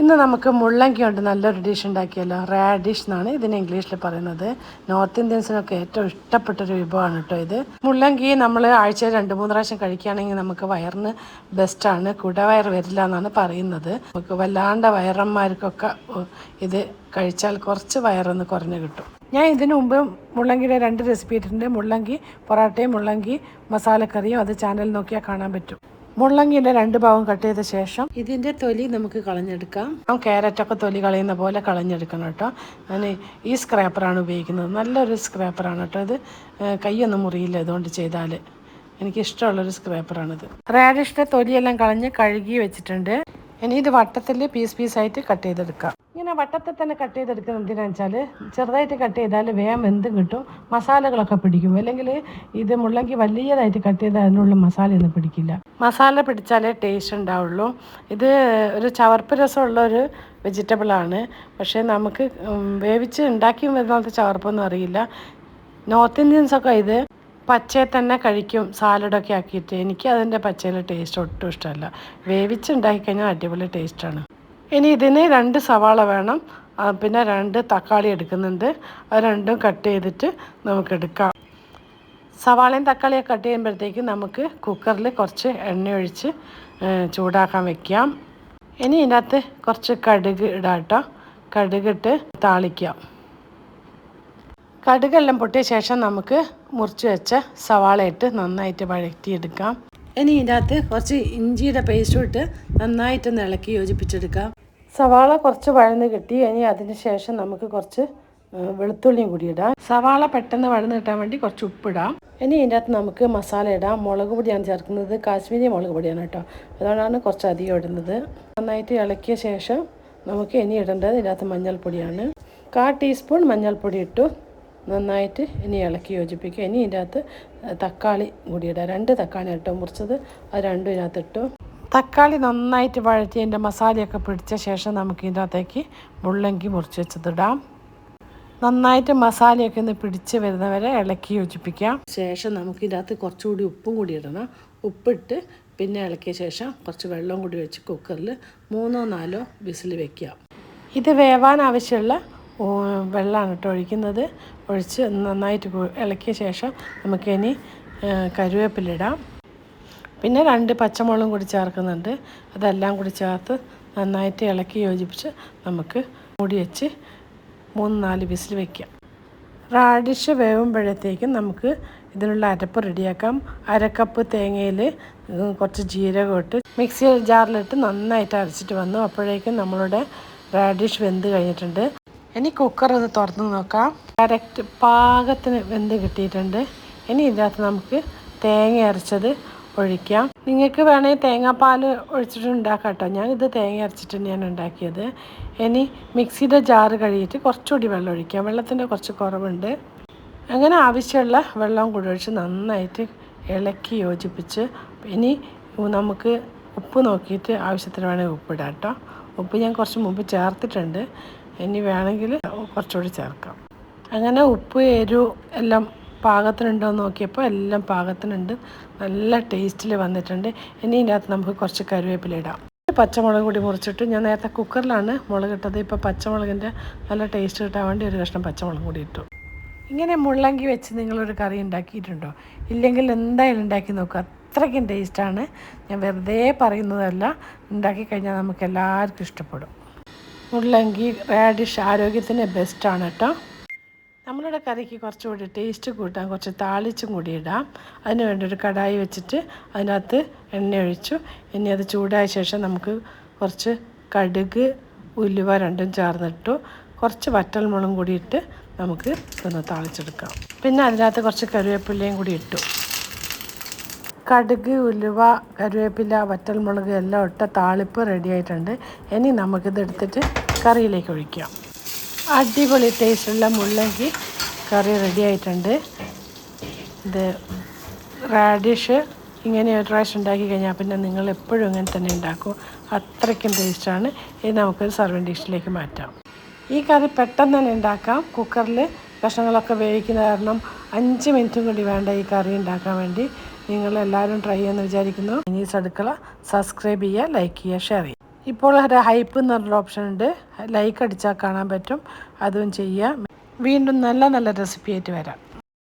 ഇന്ന് നമുക്ക് മുള്ളങ്കി കൊണ്ട് നല്ലൊരു ഡിഷ് ഉണ്ടാക്കിയല്ലോ. റാഡിഷ് എന്നാണ് ഇതിന് ഇംഗ്ലീഷിൽ പറയുന്നത്. നോർത്ത് ഇന്ത്യൻസിനൊക്കെ ഏറ്റവും ഇഷ്ടപ്പെട്ടൊരു വിഭവമാണ് കേട്ടോ ഇത്. മുള്ളങ്കി നമ്മൾ ആഴ്ചയിൽ രണ്ട് മൂന്ന് പ്രാവശ്യം കഴിക്കുകയാണെങ്കിൽ നമുക്ക് വയറിന് ബെസ്റ്റാണ് കുടവയർ വരില്ല എന്നാണ് പറയുന്നത്. നമുക്ക് വല്ലാണ്ട വയറന്മാർക്കൊക്കെ ഇത് കഴിച്ചാൽ കുറച്ച് വയറൊന്ന് കുറഞ്ഞ് കിട്ടും. ഞാൻ ഇതിനു മുമ്പ് മുള്ളങ്കിയുടെ രണ്ട് റെസിപ്പി ഇട്ടിട്ടുണ്ട്. മുള്ളങ്കി പൊറാട്ടയും മുള്ളങ്കി മസാലക്കറിയും അത് ചാനൽ നോക്കിയാൽ കാണാൻ പറ്റും. മുള്ളങ്കിന്റെ രണ്ട് ഭാഗം കട്ട് ചെയ്ത ശേഷം ഇതിന്റെ തൊലി നമുക്ക് കളഞ്ഞെടുക്കാം. ആ ക്യാരറ്റൊക്കെ തൊലി കളയുന്ന പോലെ കളഞ്ഞെടുക്കണം കേട്ടോ. ഞാൻ ഈ സ്ക്രാപ്പറാണ് ഉപയോഗിക്കുന്നത്. നല്ലൊരു സ്ക്രാപ്പറാണ് കേട്ടോ ഇത്. കൈയൊന്നും മുറിയില്ല ഇതുകൊണ്ട് ചെയ്താൽ എനിക്കിഷ്ടമുള്ളൊരു സ്ക്രാപ്പറാണിത് റാഡിഷിന്റെ തൊലിയെല്ലാം കളഞ്ഞ് കഴുകി വെച്ചിട്ടുണ്ട്. ഇനി ഇത് വട്ടത്തിൽ പീസ് പീസായിട്ട് കട്ട് ചെയ്തെടുക്കാം. ഇങ്ങനെ വട്ടത്തിൽ തന്നെ കട്ട് ചെയ്തെടുക്കുന്നത് എന്തിനാണെന്ന് വെച്ചാൽ ചെറുതായിട്ട് കട്ട് ചെയ്താൽ വേഗം വെന്തും കിട്ടും. മസാലകളൊക്കെ പിടിക്കും. അല്ലെങ്കിൽ ഇത് മുള്ളങ്കി വലിയതായിട്ട് കട്ട് ചെയ്താൽ അതിനുള്ള മസാലയൊന്നും പിടിക്കില്ല. മസാല പിടിച്ചാലേ ടേസ്റ്റ് ഉണ്ടാവുള്ളൂ. ഇത് ഒരു ചവർപ്പ് രസമുള്ള ഒരു വെജിറ്റബിളാണ് പക്ഷേ നമുക്ക് വേവിച്ച് ഉണ്ടാക്കി വരുന്നത് ചവർപ്പൊന്നും അറിയില്ല. നോർത്ത് ഇന്ത്യൻസൊക്കെ ഇത് പച്ചയെ തന്നെ കഴിക്കും സാലഡൊക്കെ ആക്കിയിട്ട്. എനിക്ക് അതിന്റെ പച്ചയിലെ ടേസ്റ്റ് ഒട്ടും ഇഷ്ടമല്ല. വേവിച്ച് ഉണ്ടാക്കി കഴിഞ്ഞാൽ അടിപൊളി ടേസ്റ്റാണ് ഇനി ഇതിന് രണ്ട് സവാള വേണം. പിന്നെ രണ്ട് തക്കാളി എടുക്കുന്നുണ്ട്. അത് രണ്ടും കട്ട് ചെയ്തിട്ട് നമുക്ക് എടുക്കാം. സവാളയും തക്കാളിയും കട്ട് ചെയ്യുമ്പോഴത്തേക്ക് നമുക്ക് കുക്കറിൽ കുറച്ച് എണ്ണ ഒഴിച്ച് ചൂടാക്കാൻ വെക്കാം. ഇനി ഇതിനകത്ത് കുറച്ച് കടുക് ഇടാം കേട്ടോ. കടുകിട്ട് താളിക്കാം. കടുകെല്ലാം പൊട്ടിയ ശേഷം നമുക്ക് മുറിച്ച് വെച്ച സവാള ഇട്ട് നന്നായിട്ട് വഴറ്റിയെടുക്കാം. ഇനി ഇതിനകത്ത് കുറച്ച് ഇഞ്ചിയുടെ പേസ്റ്റും ഇട്ട് നന്നായിട്ടൊന്ന് ഇളക്കി യോജിപ്പിച്ചെടുക്കാം. സവാള കുറച്ച് വഴന്ന് കിട്ടി. ഇനി അതിന് ശേഷം നമുക്ക് കുറച്ച് വെളുത്തുള്ളിയും കൂടി ഇടാം. സവാള പെട്ടെന്ന് വഴന്ന് കിട്ടാൻ വേണ്ടി കുറച്ച് ഉപ്പിടാം ഇനി ഇതിന്റെ അകത്ത് നമുക്ക് മസാല ഇടാം. മുളക് പൊടിയാണ് ചേർക്കുന്നത്. കാശ്മീരി മുളക് പൊടിയാണ് കേട്ടോ. അതുകൊണ്ടാണ് കുറച്ച് അധികം ഇടുന്നത്. നന്നായിട്ട് ഇളക്കിയ ശേഷം നമുക്ക് ഇനി ഇടേണ്ടത് ഇതിനകത്ത് മഞ്ഞൾപ്പൊടിയാണ്. കാ ടീസ്പൂൺ മഞ്ഞൾപ്പൊടി ഇട്ടു. നന്നായിട്ട് ഇനി ഇളക്കി യോജിപ്പിക്കുക. ഇനി ഇതിന്റെ അകത്ത് തക്കാളി കൂടി ഇടാം രണ്ട് തക്കാളി ഇട്ടോ മുറിച്ചത്. അത് രണ്ടും ഇതിനകത്ത് ഇട്ടു. തക്കാളി നന്നായിട്ട് വഴറ്റി അതിന്റെ മസാലയൊക്കെ പിടിച്ച ശേഷം നമുക്ക് ഇതിന്റെ അകത്തേക്ക് മുള്ളങ്കി മുറിച്ച് വെച്ചതിടാം നന്നായിട്ട് മസാലയൊക്കെ ഒന്ന് പിടിച്ച് വരുന്നവരെ ഇളക്കി യോജിപ്പിക്കാം. ശേഷം നമുക്ക് ഇതിനകത്ത് കുറച്ചുകൂടി ഉപ്പും കൂടി ഇടണം. ഉപ്പിട്ട് പിന്നെ ഇളക്കിയ ശേഷം കുറച്ച് വെള്ളം കൂടി വെച്ച് കുക്കറിൽ മൂന്നോ നാലോ വിസിൽ വെക്കാം ഇത് വേവാൻ ആവശ്യമുള്ള വെള്ളമാണ് കേട്ടോ ഒഴിക്കുന്നത്. ഒഴിച്ച് നന്നായിട്ട് ഇളക്കിയ ശേഷം നമുക്കിനി കരുവേപ്പിലിടാം. പിന്നെ രണ്ട് പച്ചമുളകും കൂടി ചേർക്കുന്നുണ്ട്. അതെല്ലാം കൂടി ചേർത്ത് നന്നായിട്ട് ഇളക്കി യോജിപ്പിച്ച് നമുക്ക് മൂടി വെച്ച് മൂന്ന് നാല് വിസിൽ വയ്ക്കാം റാഡിഷ് വേവുമ്പോഴത്തേക്കും നമുക്ക് ഇതിനുള്ള അരപ്പ് റെഡിയാക്കാം. അരക്കപ്പ് തേങ്ങയിൽ കുറച്ച് ജീരകം ഇട്ട് മിക്സി ജാറിലിട്ട് നന്നായിട്ട് അരച്ചിട്ട് വന്നു. അപ്പോഴേക്കും നമ്മളുടെ റാഡിഷ് വെന്ത് കഴിഞ്ഞിട്ടുണ്ട്. ഇനി കുക്കർ ഒന്ന് തുറന്ന് നോക്കാം. കറക്റ്റ് പാകത്തിന് വെന്ത് കിട്ടിയിട്ടുണ്ട്. ഇനി ഇതിനകത്ത് നമുക്ക് തേങ്ങ അരച്ചത് ഒഴിക്കാം. നിങ്ങൾക്ക് വേണമെങ്കിൽ തേങ്ങാപ്പാൽ ഒഴിച്ചിട്ട് ഉണ്ടാക്കാം കേട്ടോ ഇത് തേങ്ങ അരച്ചിട്ട് തന്നെയാണ് ഉണ്ടാക്കിയത്. ഇനി മിക്സിയുടെ ജാറ് കഴുകിയിട്ട് കുറച്ചുകൂടി വെള്ളം ഒഴിക്കാം. വെള്ളത്തിന്റെ കുറച്ച് കുറവുണ്ട്. അങ്ങനെ ആവശ്യമുള്ള വെള്ളം കൂടി ഒഴിച്ച് നന്നായിട്ട് ഇളക്കി യോജിപ്പിച്ച് ഇനി നമുക്ക് ഉപ്പ് നോക്കിയിട്ട് ആവശ്യത്തിന് വേണമെങ്കിൽ ഉപ്പിടാം കേട്ടോ ഉപ്പ് ഞാൻ കുറച്ച് മുമ്പ് ചേർത്തിട്ടുണ്ട്. ഇനി വേണമെങ്കിൽ കുറച്ചുകൂടി ചേർക്കാം. അങ്ങനെ ഉപ്പ് എരിവ് എല്ലാം പാകത്തിനുണ്ടോ എന്ന് നോക്കിയപ്പോൾ എല്ലാം പാകത്തിനുണ്ട്. നല്ല ടേസ്റ്റിൽ വന്നിട്ടുണ്ട്. ഇനി ഇതിനകത്ത് നമുക്ക് കുറച്ച് കരുവേപ്പില ഇടാം. പച്ചമുളക് കൂടി മുറിച്ചിട്ട് ഞാൻ നേരത്തെ കുക്കറിലാണ് മുളക് ഇട്ടത്. ഇപ്പോൾ പച്ചമുളകിന്റെ നല്ല ടേസ്റ്റ് കിട്ടാൻ വേണ്ടി ഒരു കഷ്ണം പച്ചമുളക് കൂടി ഇട്ടു. ഇങ്ങനെ മുള്ളങ്കി വെച്ച് നിങ്ങളൊരു കറി ഉണ്ടാക്കിയിട്ടുണ്ടോ? ഇല്ലെങ്കിൽ എന്തായാലും ഉണ്ടാക്കി നോക്കുക അത്രയ്ക്കും ടേസ്റ്റാണ്. ഞാൻ വെറുതെ പറയുന്നതല്ല. ഉണ്ടാക്കി കഴിഞ്ഞാൽ നമുക്ക് എല്ലാവർക്കും ഇഷ്ടപ്പെടും. മുള്ളങ്കി റാഡിഷ് ആരോഗ്യത്തിന് ബെസ്റ്റാണ് കേട്ടോ. നമ്മളുടെ കറിക്ക് കുറച്ചുകൂടി ടേസ്റ്റ് കൂട്ടാൻ കുറച്ച് താളിച്ചും കൂടി ഇടാം. അതിന് വേണ്ടി ഒരു കടായി വെച്ചിട്ട് അതിനകത്ത് എണ്ണ ഒഴിച്ചു. ഇനി അത് ചൂടായ ശേഷം നമുക്ക് കുറച്ച് കടുക് ഉലുവ രണ്ടും ചേർന്നിട്ടു. കുറച്ച് വറ്റൽമുളകും കൂടി ഇട്ട് നമുക്ക് ഒന്ന് താളിച്ചെടുക്കാം. പിന്നെ അതിനകത്ത് കുറച്ച് കറിവേപ്പിലയും കൂടി ഇട്ടു. കടുക് ഉലുവ കരുവേപ്പില വറ്റൽമുളക് എല്ലാം ഇട്ട താളിപ്പ് റെഡി ആയിട്ടുണ്ട്. ഇനി നമുക്കിത് എടുത്തിട്ട് കറിയിലേക്ക് ഒഴിക്കാം. അടിപൊളി ടേസ്റ്റുള്ള മുള്ളങ്കി കറി റെഡി ആയിട്ടുണ്ട്. ഇത് റാഡിഷ് ഇങ്ങനെ ഒരു പ്രാവശ്യം ഉണ്ടാക്കി കഴിഞ്ഞാൽ പിന്നെ നിങ്ങൾ എപ്പോഴും ഇങ്ങനെ തന്നെ ഉണ്ടാക്കും. അത്രയ്ക്കും ടേസ്റ്റാണ് ഇത് നമുക്കൊരു സർവിങ് ഡിഷിലേക്ക് മാറ്റാം. ഈ കറി പെട്ടെന്ന് തന്നെ ഉണ്ടാക്കാം. കുക്കറിൽ കഷ്ണങ്ങളൊക്കെ വേവിക്കുന്ന കാരണം അഞ്ച് മിനിറ്റും കൂടി വേണ്ട ഈ കറി ഉണ്ടാക്കാൻ വേണ്ടി. നിങ്ങൾ എല്ലാവരും ട്രൈ ചെയ്യാന്ന് വിചാരിക്കുന്നു. ഇനീസ് അടുക്കള സബ്സ്ക്രൈബ് ചെയ്യുക ലൈക്ക് ചെയ്യുക ഷെയർ ചെയ്യുക. ഇപ്പോൾ ഒരു ഹൈപ്പ് എന്ന് പറഞ്ഞൊരു ഓപ്ഷൻ ഉണ്ട്. ലൈക്ക് അടിച്ചാൽ കാണാൻ പറ്റും. അതും ചെയ്യുക. വീണ്ടും നല്ല നല്ല റെസിപ്പി ആയിട്ട് വരാം.